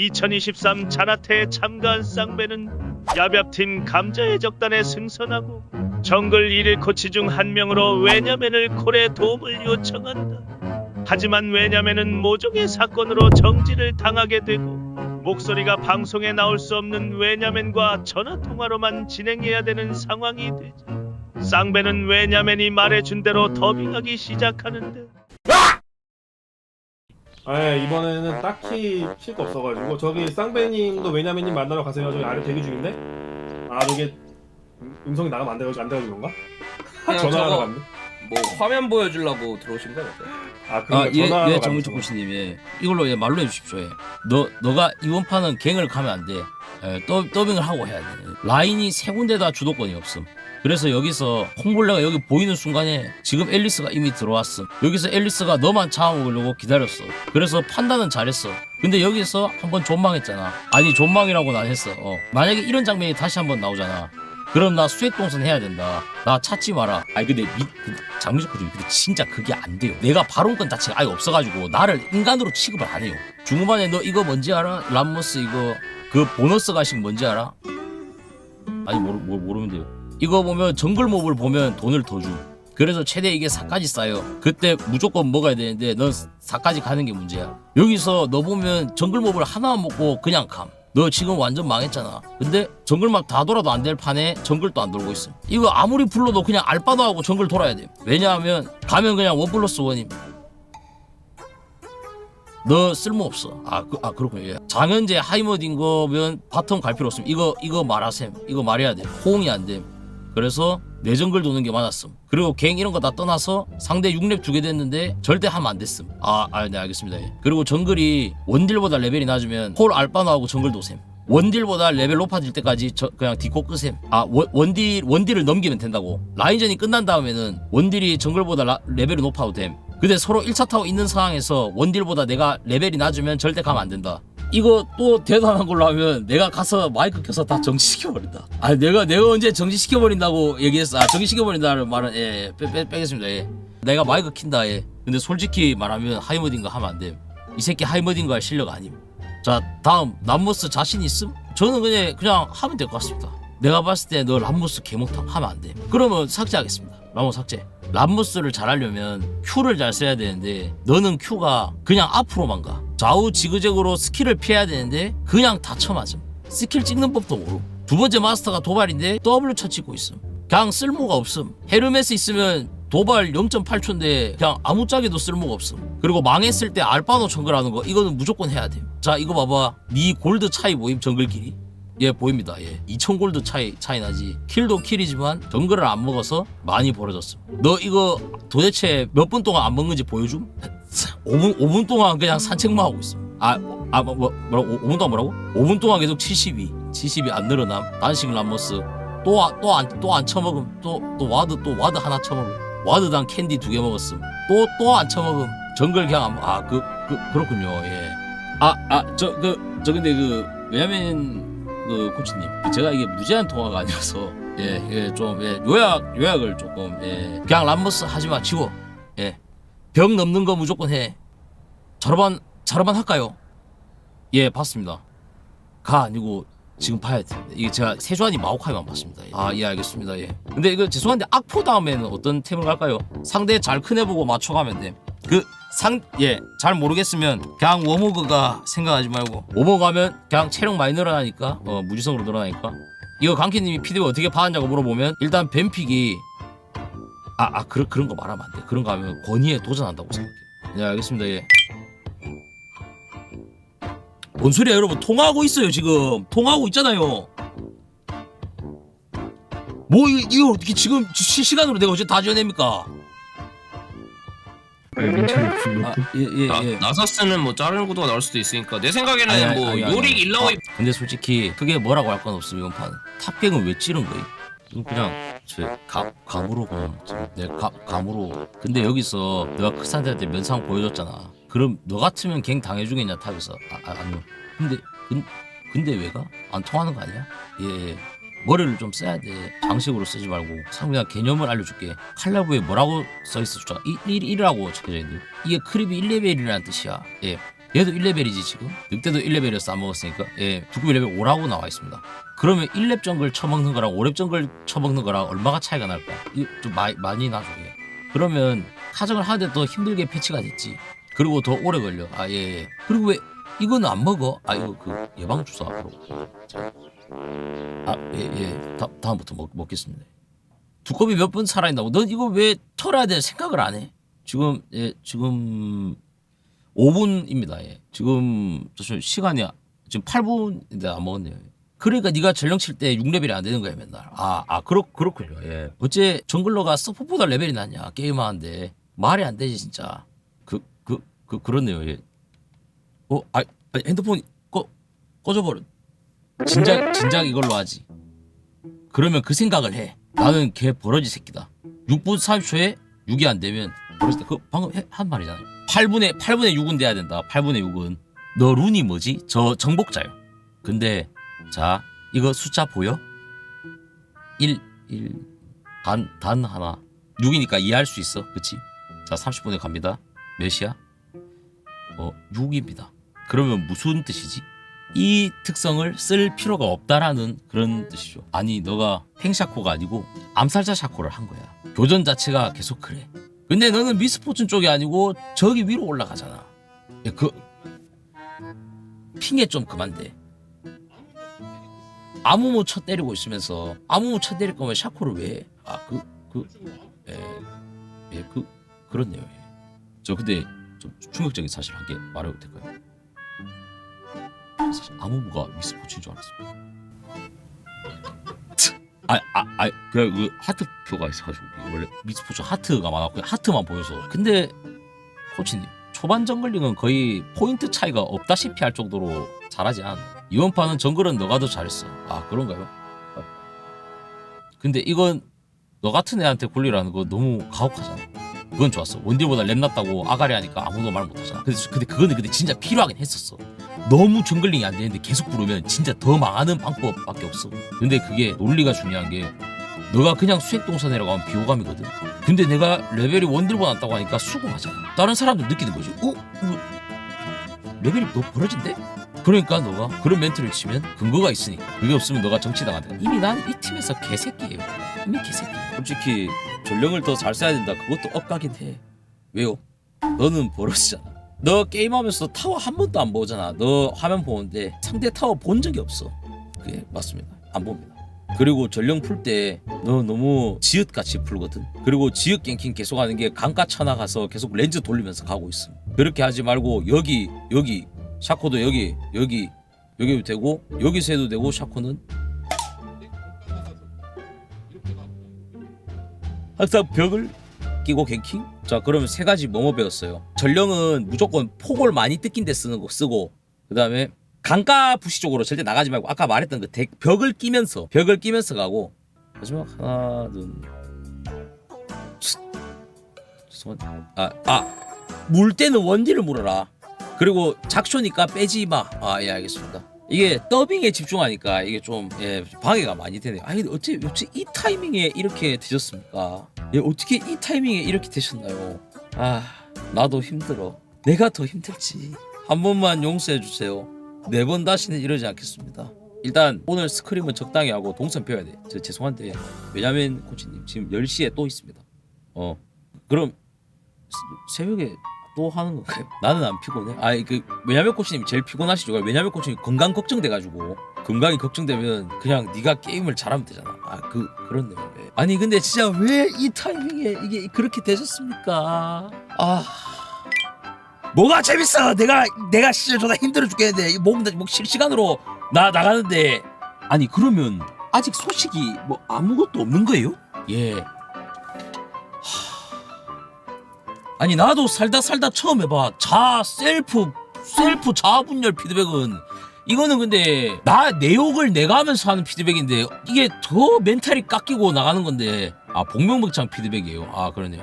2023 자나태에 참가한 쌍배는 야밥팀 감자의 적단에 승선하고 정글 1일 코치 중 한 명으로 외냐맨을 콜에 도움을 요청한다. 하지만 외냐맨은 모종의 사건으로 정지를 당하게 되고 목소리가 방송에 나올 수 없는 외냐맨과 전화 통화로만 진행해야 되는 상황이 되지. 쌍배는 외냐맨이 말해준 대로 더빙하기 시작하는데 아 예, 이번에는 딱히 칠 거 없어가지고 저기 쌍배님도 왜냐면님 만나러 가세요 저기 아래 대기 중인데 아 저게 음- 음성이 나가면 안 돼가지고 안 돼가지고 그런가? 전화하러 저거 갔네 뭐 화면 보여주려고 들어오신 거예요? 아 아, 그러니까 예, 전화하러 예, 갔네, 예. 이걸로 예, 말로 해주십시오, 예. 너, 너가 이번 판은 갱을 가면 안 돼. 예, 더, 더빙을 하고 해야 돼. 라인이 세 군데 다 주도권이 없음. 그래서 여기서 홍볼레가 여기 보이는 순간에 지금 앨리스가 이미 들어왔음. 여기서 앨리스가 너만 잡아먹으려고 기다렸어. 그래서 판단은 잘했어. 근데 여기서 한번 존망했잖아. 아니, 존망이라고 난 했어. 어. 만약에 이런 장면이 다시 한번 나오잖아. 그럼 나 수액동선 해야 된다. 나 찾지 마라. 아니 근데 미, 그, 장미석 코치 근데 진짜 그게 안 돼요. 내가 발언권 자체가 아예 없어가지고 나를 인간으로 취급을 안 해요. 중후반에 너 이거 뭔지 알아? 람모스 이거 그 보너스 가식 뭔지 알아? 아니 모르, 모르면 돼요. 이거 보면 정글 몹을 보면 돈을 더 줘. 그래서 최대 이게 4까지 쌓여. 그때 무조건 먹어야 되는데 넌 4까지 가는 게 문제야. 여기서 너 보면 정글 몹을 하나만 먹고 그냥 감. 너 지금 완전 망했잖아. 근데 정글막 다 돌아도 안 될 판에 정글도 안 돌고 있어. 이거 아무리 불러도 그냥 알바도 하고 정글 돌아야 돼. 왜냐하면 가면 그냥 원 플러스 원임. 너 쓸모없어. 아, 그, 아 그렇군요. 예. 장현재 하이머딘 거면 바텀 갈 필요 없음. 이거 이거 말하셈. 이거 말해야 돼. 호응이 안 됨. 그래서 내 정글 도는 게 많았음. 그리고 갱 이런 거 다 떠나서 상대 6렙 두개 됐는데 절대 하면 안 됐음. 아, 아, 네 알겠습니다. 예. 그리고 정글이 원딜보다 레벨이 낮으면 홀 알바나하고 정글 도셈. 원딜보다 레벨 높아질 때까지 저 그냥 디코 끄셈. 아 원, 원딜 원딜을 넘기면 된다고. 라인전이 끝난 다음에는 원딜이 정글보다 라- 레벨이 높아도 됨. 근데 서로 1차 타워 있는 상황에서 원딜보다 내가 레벨이 낮으면 절대 가면 안 된다. 이거 또 대단한 걸로 하면 내가 가서 마이크 켜서 다 정지시켜버린다. 아 내가 내가 언제 정지시켜버린다고 얘기했어. 아 정지시켜버린다는 말은 예, 예 빼, 빼, 빼겠습니다. 예. 내가 마이크 킨다. 예. 근데 솔직히 말하면 하이머딘가 하면 안 됨. 이 새끼 하이머딘가 할 실력 아님. 자 다음 람모스 자신 있음? 저는 그냥 그냥 하면 될 것 같습니다. 내가 봤을 때 너 람모스 개목탕 하면 안 돼. 그러면 삭제하겠습니다. 람모스 삭제. 람모스를 잘하려면 Q를 잘 써야 되는데 너는 Q가 그냥 앞으로만 가. 좌우 지그재그로 스킬을 피해야 되는데 그냥 다 쳐 맞음. 스킬 찍는 법도 모르. 두 번째 마스터가 도발인데 W 쳐 찍고 있음. 그냥 쓸모가 없음. 헤르메스 있으면 도발 0.8초인데 그냥 아무짝에도 쓸모가 없음. 그리고 망했을 때 알바노 정글하는 거 이거는 무조건 해야 돼. 자 이거 봐봐. 네 골드 차이 모임 정글끼리. 예 보입니다. 예. 2000골드 차이 차이 나지. 킬도 킬이지만 정글을 안 먹어서 많이 벌어졌어 너 이거 도대체 몇 분 동안 안 먹는지 보여줌? 5분 5분 동안 그냥 산책만 하고 있어. 아 아 뭐, 뭐, 뭐라고? 5분 동안 뭐라고? 5분 동안 계속 72 72안 늘어남. 단식 람머스 또 또 안 또안 처먹음. 또 또 와드 또 와드 하나 처먹음. 와드당 캔디 두 개 먹었음. 또 또안 처먹음. 정글 그냥 아그 그, 그렇군요. 예 아 아 저 그 저 근데 그 왜냐면 그 코치님 제가 이게 무제한 통화가 아니라서 예, 예, 좀 예, 요약 요약을 조금 예, 그냥 람머스 하지 마 지워 예, 벽 넘는 거 무조건 해 자르반 자르반 할까요? 예, 봤습니다. 가 아니고 지금 봐야 돼. 이게 제가 세주안이 마오카이만 봤습니다. 예. 아, 예, 알겠습니다. 예. 근데 이거 죄송한데 악포 다음에는 어떤 템을 갈까요? 상대 잘 큰애 보고 맞춰가면 돼. 그 상, 예, 잘 모르겠으면 그냥 워모그가 생각하지 말고 하면 그냥 체력 많이 늘어나니까 어, 무지성으로 늘어나니까 이거 강키님이 피드백 어떻게 받았냐고 물어보면 일단 뱀픽이 아, 아 그런 그런 거 말하면 안 돼. 그런 거 하면 권위에 도전한다고 생각해. 네, 알겠습니다. 예. 뭔 소리야, 여러분? 통화하고 있어요, 지금. 통화하고 있잖아요. 뭐 이- 이거 어떻게 지금 실시간으로 내가 어제 다 지어냅니까? 아, 예, 예, 나, 예. 나사스는 뭐 자르는 구도가 나올 수도 있으니까 내 생각에는 아니, 아니, 뭐 아니, 아니, 요릭 아니. 일라오이 아, 근데 솔직히 크게 뭐라고 할 건 없음 이번 판 탑갱은 왜 찌른 거임? 이건 그냥 제 감, 감으로 그냥 지금 내 감, 감으로 근데 여기서 내가 크산한테 면상 보여줬잖아 그럼 너 같으면 갱 당해주겠냐 탑에서 아, 아 아니요 근데 근, 근데 왜 가? 안 통하는 거 아니야? 예, 예. 머리를 좀 써야 돼. 장식으로 쓰지 말고 참 그냥 개념을 알려줄게. 칼라브에 뭐라고 써있어 숫자 1, 1, 1이라고 적혀져 있는데 이게 크립이 1레벨이라는 뜻이야. 예. 얘도 1레벨이지 지금? 늑대도 1레벨이었어 안 먹었으니까. 예. 두꺼비 레벨 5라고 나와 있습니다. 그러면 1렙 정글 쳐먹는 거랑 5렙 정글 쳐먹는 거랑 얼마가 차이가 날까 좀 많이, 많이 예. 그러면 카정을 하는데 더 힘들게 패치가 됐지. 그리고 더 오래 걸려. 아예 예. 그리고 왜 이거는 안 먹어? 아 이거 그 예방 주사로 아 예예 다음부터 먹, 먹겠습니다 두꺼비 몇 분 살아있나고 넌 이거 왜 털어야 될 생각을 안 해 지금 예 지금 5분입니다. 예. 지금 저 시간이 지금 8분인데 안 먹었네요. 그러니까 네가 전령 칠 때 6레벨이 안 되는 거야 맨날. 아, 아 그렇 그렇군요. 예. 어째 정글러가 서포보다 레벨이 낮냐 게임하는데 말이 안 되지 진짜. 그 그 그 그, 렇네요 예. 어, 아, 아니, 핸드폰 꺼 꺼져버려. 진작 진작 이걸로 하지. 그러면 그 생각을 해. 나는 걔 버러지 새끼다. 6분 30초에 6이 안 되면 버러지 그 방금 해- 한 말이잖아요. 8분의 8분의 6은 돼야 된다. 8분의 6은 너 룬이 뭐지? 저 정복자요. 근데 자 이거 숫자 보여? 1 1 단 단 하나 6이니까 이해할 수 있어. 그치? 자 30분에 갑니다. 몇이야? 어 6입니다. 그러면 무슨 뜻이지? 이 특성을 쓸 필요가 없다라는 그런 뜻이죠. 아니 너가 팽샤코가 아니고 암살자 샤코를 한 거야. 교전 자체가 계속 그래. 근데 너는 미스포춘 쪽이 아니고 저기 위로 올라가잖아. 야, 그 핑에 좀 그만 대. 아무 모 쳐 때리고 있으면서 아무 모 쳐 때릴 거면 샤코를 왜 해? 아, 그, 그, 예, 예, 그, 그렇네요. 예. 저 근데 좀 충격적인 사실 한 개 말해도 될까요? 사실 아무모가 미스포춘인 줄 알았습니다. 아, 아, 아, 그, 그 하트표가 있어가지고 원래 미스포츠 하트가 많았고 하트만 보여서. 근데 코치님 초반 정글링은 거의 포인트 차이가 없다시피 할 정도로 잘하지 않아. 이번 판은 정글은 너가 더 잘했어. 아 그런가요? 아. 근데 이건 너 같은 애한테 굴리라는 거 너무 가혹하잖아. 그건 좋았어. 원딜보다 랩 낮다고 아가리 하니까 아무도 말 못하잖아. 근데, 근데 그거는 근데 진짜 필요하긴 했었어. 너무 정글링이 안 되는데 계속 부르면 진짜 더 망하는 방법밖에 없어. 근데 그게 논리가 중요한 게 너가 그냥 수액동산 내려가면 비호감이거든. 근데 내가 레벨이 원딜보다 낮다고 하니까 수긍하잖아. 다른 사람들 느끼는 거지. 어? 이거 레벨이 너 벌어진대? 그러니까 너가 그런 멘트를 치면 근거가 있으니까 그게 없으면 너가 정치당한다. 이미 난 이 팀에서 개새끼예요. 이미 개새끼. 솔직히 전령을 더 잘 써야 된다. 그것도 억까긴 해. 왜요? 너는 버릇이잖아. 너 게임하면서 타워 한 번도 안 보잖아. 너 화면 보는데 상대 타워 본 적이 없어. 그게 맞습니다. 안 봅니다. 그리고 전령 풀 때 너 너무 지읒같이 풀거든. 그리고 지읒 갱킹 계속 하는 게 강가 쳐나가서 계속 렌즈 돌리면서 가고 있음. 그렇게 하지 말고 여기 여기 샤코도 여기 여기 여기도 되고 여기서 해도 되고 샤코는 항상 벽을 끼고 갱킹? 자 그러면 세 가지 뭐뭐 배웠어요. 전령은 무조건 폭을 많이 뜯긴 데 쓰는 거 쓰고 그 다음에 강가 부시 쪽으로 절대 나가지 말고 아까 말했던 그 대- 벽을 끼면서 벽을 끼면서 가고. 마지막 하나 둘 죄송합니다 아아물 때는 원딜을 물어라. 그리고 작쇼니까 빼지 마 아 예 알겠습니다 이게 더빙에 집중하니까 이게 좀 예, 방해가 많이 되네요. 아니 어째 어째 이 타이밍에 이렇게 되셨습니까? 예, 어떻게 이 타이밍에 이렇게 되셨나요? 아 나도 힘들어. 내가 더 힘들지. 한 번만 용서해 주세요. 네 번 다시는 이러지 않겠습니다. 일단 오늘 스크림은 적당히 하고 동선 펴야 돼. 저 죄송한데 왜냐면 코치님 지금 10시에 또 있습니다. 어 그럼 스- 새벽에 또 하는 건가요? 나는 안 피곤해. 아이 그 왜냐면 코치님 제일 피곤하시죠. 왜냐면 코치님 건강 걱정돼가지고 건강이 걱정되면 그냥 네가 게임을 잘하면 되잖아. 아그 그렇네요. 예. 아니 근데 진짜 왜 이 타이밍에 이게 그렇게 되셨습니까? 아 뭐가 재밌어? 내가 내가 진짜 존나 힘들어 죽겠는데 목목 뭐 실시간으로 나 나가는데 아니 그러면 아직 소식이 뭐 아무것도 없는 거예요? 예. 아니 나도 살다 살다 처음 해봐. 자 셀프 셀프 자분열 피드백은 이거는 근데 나 내 욕을 내가 하면서 하는 피드백인데 이게 더 멘탈이 깎이고 나가는 건데. 아 복명백창 피드백이에요. 아 그러네요